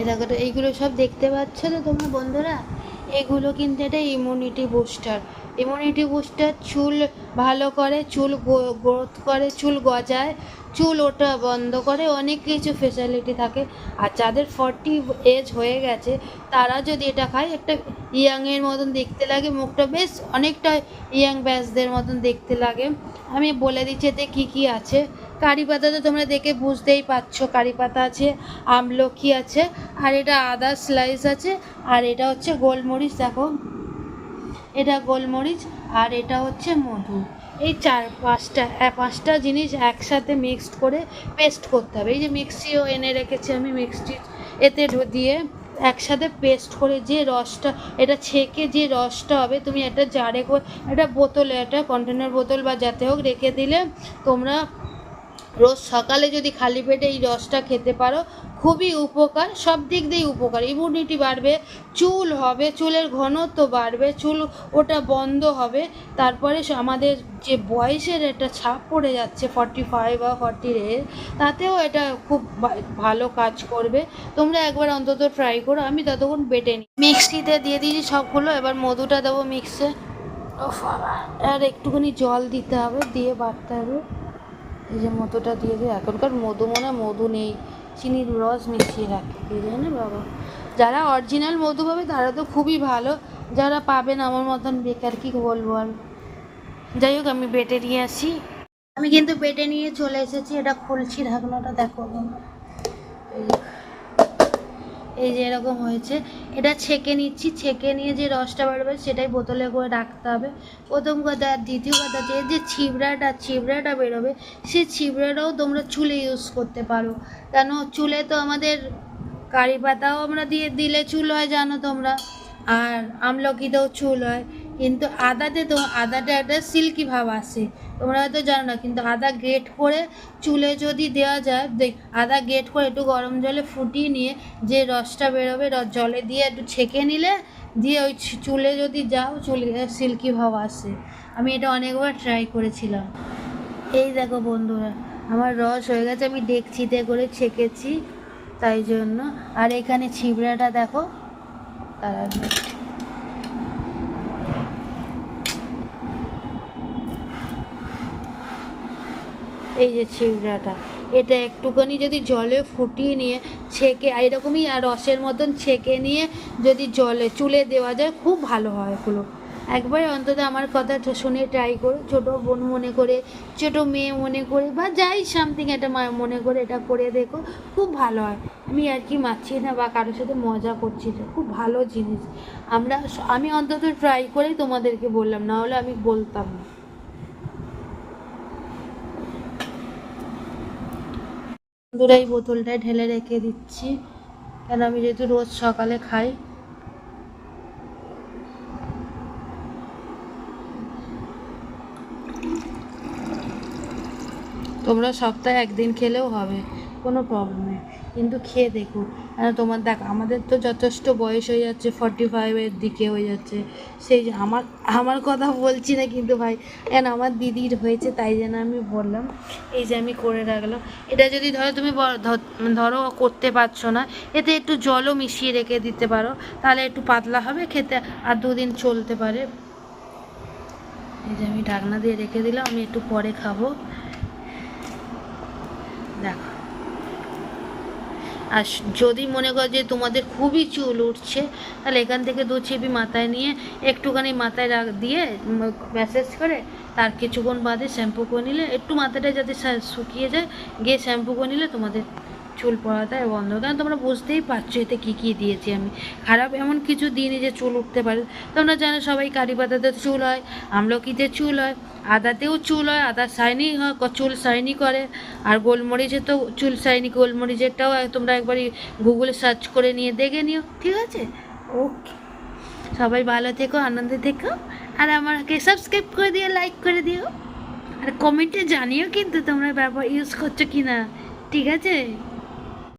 এটা করে এইগুলো সব দেখতে পাচ্ছ তো তোমরা বন্ধুরা? এগুলো কিন্তু এটা ইমিউনিটি বুস্টার ইমিউনিটি বুস্টার চুল ভালো করে, চুল গ্রোথ করে, চুল গজায়, চুল ওটা বন্ধ করে, অনেক কিছু ফেসিলিটি থাকে। আর যাদের ফর্টি এজ হয়ে গেছে, তারা যদি এটা খায়, একটা ইয়াংয়ের মতন দেখতে লাগে, মুখটা বেশ অনেকটা ইয়াং ব্যাচদের মতন দেখতে লাগে। আমি বলে দিচ্ছি এতে কী কী আছে। কারি পাতা তো তোমরা দেখে বুঝতেই পারছ, কারি পাতা আছে আমলকি আছে, আর এটা আদা স্লাইস আছে, আর এটা হচ্ছে গোলমরিচ, দেখো। এটা গোলমরিচ, আর এটা হচ্ছে মধু। এই চার, পাঁচটা পাঁচটা জিনিস একসাথে মিক্সড করে পেস্ট করতে হবে। এই যে মিক্সিও এনে রেখেছি আমি মিক্সটি এতে দিয়ে একসাথে পেস্ট করে যে রসটা, এটা ছেঁকে যে রসটা হবে, তুমি একটা জারে করে একটা বোতলে, একটা কন্টেনার বোতল বা যাতে হোক রেখে দিলে তোমরা রোজ সকালে যদি খালি পেটে এই রসটা খেতে পারো, খুবই উপকার, সব দিক দিয়েই উপকার। ইমিউনিটি বাড়বে, চুল হবে, চুলের ঘনত্ব বাড়বে, চুল ওটা বন্ধ হবে। তারপরে আমাদের যে বয়সের একটা ছাপ পড়ে যাচ্ছে ফর্টি ফাইভ বা ফর্টি এর তাতেও এটা খুব ভালো কাজ করবে। তোমরা একবার অন্তত ট্রাই করো, আমি ততক্ষণ বেটে নিই মিক্সিতে দিয়ে দিয়েছি সবগুলো এবার মধুটা দেবো মিক্সে। আর একটুখানি জল দিতে হবে, দিয়ে বাটতে হবে। এই যে মধুটা দিয়ে দিই এখনকার মধু মনে মধু নেই, চিনির রস মিশিয়ে রাখে। দেয় না বাবা? যারা অরিজিনাল মধু পাবে তারা তো খুবই ভালো। যারা পাবেন আমার মতন বেকার কি বলব আর? যাই হোক, আমি বেটে নিয়ে আসি। আমি কিন্তু বেটে নিয়ে চলে এসেছি, এটা খুলছি ঢাকনাটা, দেখো। এই এই যে এরকম হয়েছে। এটা ছেঁকে নিচ্ছি, ছেঁকে নিয়ে যে রসটা বাড়বে সেটাই বোতলে করে রাখতে হবে। প্রথম কথা আর দ্বিতীয় কথা যে যে ছিবড়াটা ছিবড়াটা বেরোবে, সেই ছিবড়াটাও তোমরা চুলে ইউজ করতে পারো। কেন? চুলে তো আমাদের কারি পাতাও আমরা দিয়ে দিলে চুল হয়, জানো তোমরা? আর আমলকিতেও চুল হয়। কিন্তু আদাতে তো আদাটা একটা সিল্কি ভাব আসে তোমরা হয়তো জানো না, কিন্তু আদা গ্রেট করে চুলে যদি দেওয়া যায়, দেখ, আদা গ্রেট করে একটু গরম জলে ফুটিয়ে নিয়ে যে রসটা বেরোবে রস জলে দিয়ে একটু ছেঁকে নিলে, দিয়ে ওই চুলে যদি যাও, চুলে সিল্কি ভাব আসে আমি এটা অনেকবার ট্রাই করেছিলাম। এই দেখো বন্ধুরা, আমার রস হয়ে গেছে, আমি ডেকচিতে করে ছেঁকেছি, তাই জন্য। আর এখানে ছিবড়াটা দেখো তারা এই যে ছিবড়াটা এটা একটুখানি যদি জলে ফুটিয়ে নিয়ে ছেঁকে এরকমই, আর রসের মতন ছেঁকে নিয়ে যদি জলে, চুলে দেওয়া যায়, খুব ভালো হয় এগুলো। একবার অন্তত আমার কথাটা শুনে ট্রাই করো। ছোটো বোন মনে করে, ছোটো মেয়ে মনে করে, বা যাই সামথিং একটা মা- মনে করে এটা করে দেখো, খুব ভালো হয়। আমি আর কি মারছি না বা কারোর সাথে মজা করছি না, খুব ভালো জিনিস। আমরা আমি অন্তত ট্রাই করেই তোমাদেরকে বললাম, না হলে আমি বলতাম না। বন্ধুরা এই বোতলটায় ঢেলে রেখে দিচ্ছি। কেন আমি যেহেতু রোজ সকালে খাই। তোমরা সপ্তাহে একদিন খেলেও হবে, কোনো প্রবলেম নেই। কিন্তু খেয়ে দেখো আর তোমার দেখ, আমাদের তো যথেষ্ট বয়স হয়ে যাচ্ছে ফর্টি ফাইভের দিকে হয়ে যাচ্ছে। সেই আমার আমার কথা বলছি না কিন্তু ভাই কেন আমার দিদির হয়েছে তাই জন্য আমি বললাম, এই যে আমি করে রাখলাম। এটা যদি ধরো তুমি ধরো করতে পারছ না, এতে একটু জলও মিশিয়ে রেখে দিতে পারো। তাহলে একটু পাতলা হবে, খেতে আর দুদিন চলতে পারে। এই যে আমি ঢাকনা দিয়ে রেখে দিলাম, আমি একটু পরে খাব। দেখো। আর যদি মনে করো যে তোমাদের খুবই চুল উঠছে, তাহলে এখান থেকে দু চিপি মাথায় নিয়ে একটুখানি মাথায় রাখ দিয়ে ম্যাসেজ করে তার কিছুক্ষণ বাদে শ্যাম্পু করে নিলে, একটু মাথাটা যাতে শুকিয়ে যায়, গিয়ে শ্যাম্পু করে নিলে তোমাদের চুল পড়াটা বন্ধ কারণ তোমরা বুঝতেই পারছ এতে কী কী দিয়েছি আমি। খারাপ এমন কিছু দিইনি যে চুল উঠতে পারে। তোমরা জানো সবাই কারি পাতাতে চুল হয় আমলকিতে চুল হয় আদাতেও চুল হয় আদা শাইনি হয় চুল শাইনি করে। আর গোলমরিচে তো চুল শাইনি গোলমরিচেরটাও তোমরা একবারই গুগলে সার্চ করে নিয়ে দেখে নিও। ঠিক আছে? ওকে। সবাই ভালো থেকো আনন্দে থেকো। আর আমাকে সাবস্ক্রাইব করে দিও লাইক করে দিও। আর কমেন্টে জানিও কিন্তু তোমরা ব্যবহার ইউজ করছ কি না ঠিক আছে?